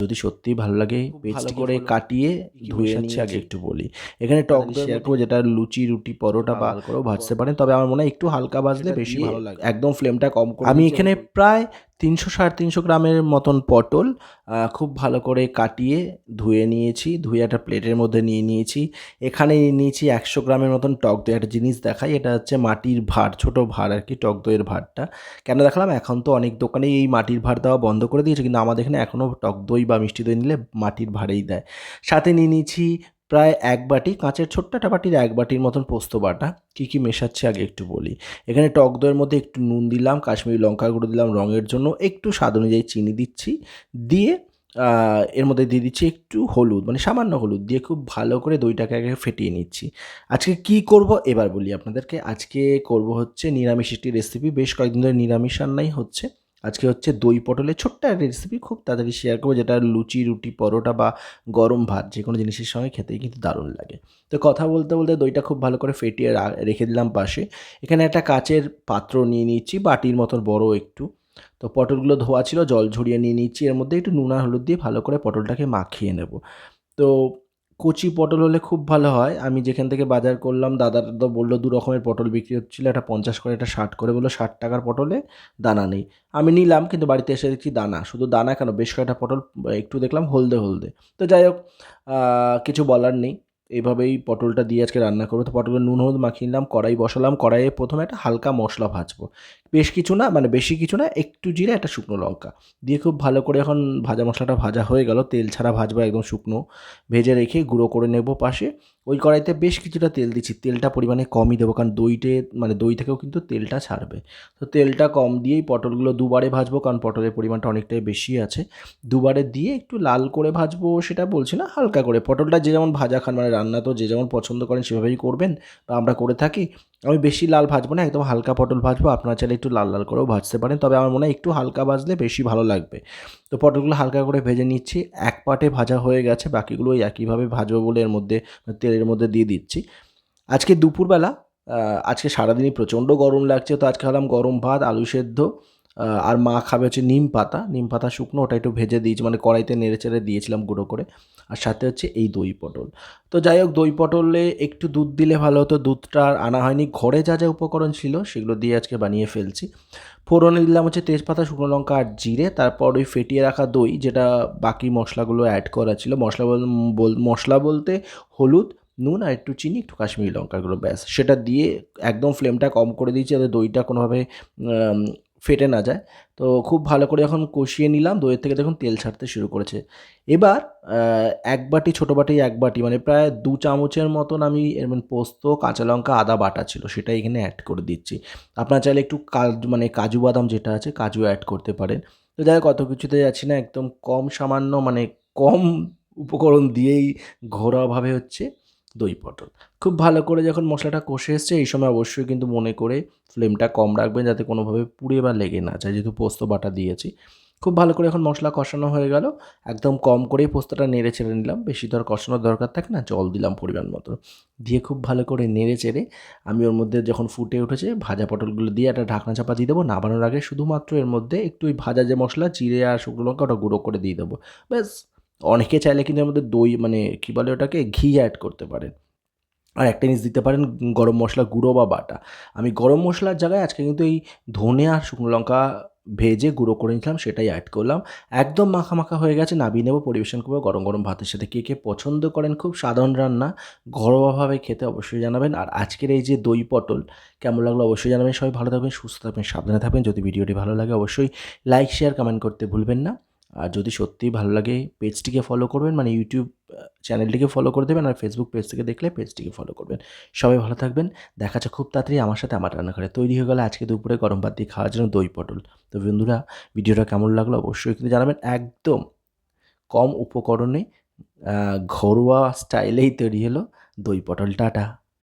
যদি সত্যিই ভালো লাগে পেস্ট করে কাটিয়ে ধুয়ে নিচ্ছি আগে। একটু বলি। এখানে টক শেয়ার করব যেটা লুচি রুটি পরোটা বা করেও ভাজতে পারেন। তবে আমার মনে হয় একটু হালকা ভাজলে বেশি ভালো লাগে। একদম ফ্লেমটা কম করে আমি এখানে প্রায় তিনশো সাড়ে তিনশো গ্রামের মতন পটল খুব ভালো করে কাটিয়ে ধুয়ে নিয়েছি, ধুয়ে একটা প্লেটের মধ্যে নিয়ে নিয়েছি। এখানে নিয়ে নিয়েছি একশো গ্রামের মতন টক দই। একটা জিনিস দেখাই, এটা হচ্ছে মাটির ভাঁড় ছোট ভাঁড় আর কি, টক দইয়ের ভাঁড়টা কেন দেখালাম? এখন তো অনেক দোকানেই এই মাটির ভাঁড় দেওয়া বন্ধ করে দিয়েছে, কিন্তু আমাদের এখানে এখনও টক দই বা মিষ্টি দই নিলে মাটির ভাঁড়েই দেয়। সাথে নিয়ে নিয়েছি প্রায় এক বাটি, কাঁচের ছোট্ট একটা বাটির এক বাটির মতন পোস্ত বাটা। কী কী মেশাচ্ছে আগে একটু বলি। এখানে টক দইয়ের মধ্যে একটু নুন দিলাম, কাশ্মীরি লঙ্কা গুঁড়ো দিলাম রঙের জন্য, একটু স্বাদ অনুযায়ী চিনি দিচ্ছি। দিয়ে এর মধ্যে দিয়ে দিচ্ছি একটু হলুদ মানে সামান্য হলুদ দিয়ে খুব ভালো করে দইটাকে আগে ফেটিয়ে নিচ্ছি। আজকে কি করব? এবার বলি আপনাদেরকে। আজকে করব হচ্ছে নিরামিষ একটি রেসিপি বেশ কয়েকদিন ধরে নিরামিষ রান্নাই হচ্ছে। আজকে হচ্ছে দই পটলের ছোট্ট একটা রেসিপি খুব তাড়াতাড়ি শেয়ার করব, যেটা লুচি, রুটি, পরোটা বা গরম ভাত যে কোনো জিনিসের সঙ্গে খেতেই কিন্তু দারুণ লাগে। তো কথা বলতে বলতে দইটা খুব ভালো করে ফেটিয়ে রেখে দিলাম পাশে। এখানে একটা কাচের পাত্র নিয়ে নিচ্ছি বাটির মতন বড় একটু। তো পটলগুলো ধোয়া ছিল, জল ঝরিয়ে নিয়ে নিচ্ছি এর মধ্যে একটু নুন হলুদ দিয়ে ভালো করে পটলটাকে মাখিয়ে নেব। তো কচি পটল হলে খুব ভালো হয়। আমি যেখান থেকে বাজার করলাম, দাদার তো বলল দু রকমের পটল বিক্রি হচ্ছিল, একটা পঞ্চাশ করে, একটা ষাট করে বলল ষাট টাকার পটলে দানা নেই। আমি নিলাম, কিন্তু বাড়িতে এসে দেখছি দানা। শুধু দানা কেন? বেশ কয়েকটা পটল, একটু দেখলাম হলদে হলদে। তো যাই হোক কিছু বলার নেই। এইভাবেই পটলটা দিয়ে আজকে রান্না করব। তো পটলের নুন, হলুদ মাখিয়ে নিলাম, কড়াই বসালাম। কড়াইয়ে প্রথমে একটা হালকা মশলা ভাজবো। বেশ কিছু না মানে বেশি কিছু না, একটু জিরে, একটা শুকনো লঙ্কা। দিয়ে খুব ভালো করে এখন ভাজা মশলাটা ভাজা হয়ে গেল। তেল ছাড়া ভাজবো একদম শুকনো। ভেজে রেখে গুঁড়ো করে নেব পাশে। ওই কড়াইতে বেশ কিছুটা তেল দিচ্ছি। তেলটা পরিমাণে কমই দেবো কারণ দইটে মানে দই থেকেও কিন্তু তেলটা ছাড়বে। তো তেলটা কম দিয়েই পটলগুলো দুবারে ভাজবো কারণ পটলের পরিমাণটা অনেকটাই বেশি আছে। দুবারে দিয়ে একটু লাল করে ভাজবো সেটা বলছি না, হালকা করে। পটলটা যে যেমন ভাজা খান মানে রান্না তো যে যেমন পছন্দ করেন সেভাবেই করবেন। বা আমরা করে থাকি। আমি বেশি লাল ভাজবো না, একদম হালকা পটল ভাজবো, আপনারা চাইলে একটু লাল লাল করেও ভাজতে পারেন, তবে আমার মনে হয় একটু হালকা ভাজলে বেশি ভালো লাগবে। তো পটলগুলো হালকা করে ভেজে নিচ্ছি, এক পাটে ভাজা হয়ে গেছে বাকিগুলো একইভাবে ভাজবো বলে এর মধ্যে, তেলের মধ্যে দিয়ে দিচ্ছি। আজকে দুপুরবেলা আজকে সারাদিনই প্রচণ্ড গরম লাগছে, তো আজকে খেলাম গরম ভাত, আলু সেদ্ধ আর মা খাবে হচ্ছে নিম পাতা। নিম পাতা শুকনো, ওটা একটু ভেজে দিয়েছি মানে কড়াইতে নেড়ে চেড়ে দিয়েছিলাম গুঁড়ো করে। আর সাথে হচ্ছে এই দই পটল। তো যাই হোক, দই পটলে একটু দুধ দিলে ভালো হতো। দুধটা আর আনা হয়নি। ঘরে যা যা উপকরণ ছিল, সেগুলো দিয়ে আজকে বানিয়ে ফেলছি। ফোড়নে দিলাম হচ্ছে তেজপাতা, শুকনো লঙ্কা আর জিরে। তারপর ওই ফেটিয়ে রাখা দই, যেটা বাকি মশলাগুলো অ্যাড করা ছিল। মশলা বল- মশলা বলতে হলুদ, নুন আর একটু চিনি, একটু কাশ্মীরি লঙ্কাগুলো ব্যাস। সেটা দিয়ে একদম ফ্লেমটা কম করে দিয়েছি, যাতে দইটা কোনোভাবে ফেটে না যায়। তো খুব ভালো করে এখন কষিয়ে নিলাম, দইয়ের থেকে দেখুন তেল ছাড়তে শুরু করেছে। এবার এক বাটি, ছোটো বাটি, এক বাটি মানে প্রায় দু চামচের মতন আমি, এর মানে পোস্ত, কাঁচা লঙ্কা, আদা বাটা ছিল সেটা এখানে অ্যাড করে দিচ্ছি। আপনার চাইলে একটু কাজু মানে কাজু বাদাম যেটা আছে কাজু অ্যাড করতে পারেন। তো যাই হোক, অত কিছুতে যাচ্ছি না, একদম কম সামান্য মানে কম উপকরণ দিয়েই ঘরোয়াভাবে হচ্ছে। দই পটল। খুব ভালো করে যখন মশলাটা কষে এসছে, এই সময় অবশ্যই কিন্তু মনে করে ফ্লেমটা কম রাখবেন যাতে কোনোভাবে পুড়ে বা লেগে না যায়, যেহেতু পোস্ত বাটা দিয়েছি। খুব ভালো করে এখন মশলা কষানো হয়ে গেল। একদম কম করেই পোস্তটা নেড়ে চেড়ে নিলাম। বেশি ধর কষানোর দরকার থাকে না, জল দিলাম পরিমাণ মতো। দিয়ে খুব ভালো করে নেড়ে চেড়ে আমি ওর মধ্যে যখন ফুটে উঠেছে, ভাজা পটলগুলো দিয়ে একটা ঢাকনা চাপা দিয়ে দেবো। নামানোর আগে শুধুমাত্র এর মধ্যে একটু ওই ভাজা যে মশলা, জিরে আর শুকনো লঙ্কা ওটা গুঁড়ো করে দিয়ে দেবো। ব্যাস। অনেকে চাইলে কিন্তু আমাদের দই মানে কী বলে ওটাকে, ঘি অ্যাড করতে পারেন। আর একটা জিনিস দিতে পারেন, গরম মশলা, গুঁড়ো বা বাটা। আমি গরম মশলার জায়গায় আজকে কিন্তু এই ধনে আর শুকনো লঙ্কা ভেজে গুঁড়ো করে নিলাম সেটাই অ্যাড করলাম। একদম মাখা মাখা হয়ে গেছে নাবিয়ে নেব, পরিবেশন করব। গরম গরম ভাতের সাথে কে কে পছন্দ করেন, খুব সাধারণ রান্না, ঘরোয়াভাবে খেতে অবশ্যই জানাবেন। আর আজকের এই যে দই পটল, কেমন লাগল অবশ্যই জানাবেন। সবাই ভালো থাকবেন, সুস্থ থাকবেন, সাবধানে থাকবেন। যদি ভিডিওটি ভালো লাগে, অবশ্যই লাইক শেয়ার কমেন্ট করতে ভুলবেন না। আর যদি সত্যিই ভালো লাগে পেজটিকে ফলো করবেন মানে ইউটিউব চ্যানেলটিকে ফলো করে দেবেন আর ফেসবুক পেজ থেকে দেখলে পেজটিকে ফলো করবেন। সবাই ভালো থাকবেন। দেখা যাচ্ছে খুব তাড়াতাড়ি আমার সাথে আমার রান্নাঘরে। তৈরি হয়ে গেলে আজকে দুপুরে গরম ভাত দিয়ে খাওয়ার জন্য দই পটল। তো বন্ধুরা, ভিডিওটা কেমন লাগল অবশ্যই কিন্তু জানাবেন। একদম কম উপকরণে ঘরোয়া স্টাইলেই তৈরি হলো দই পটল। টাটা।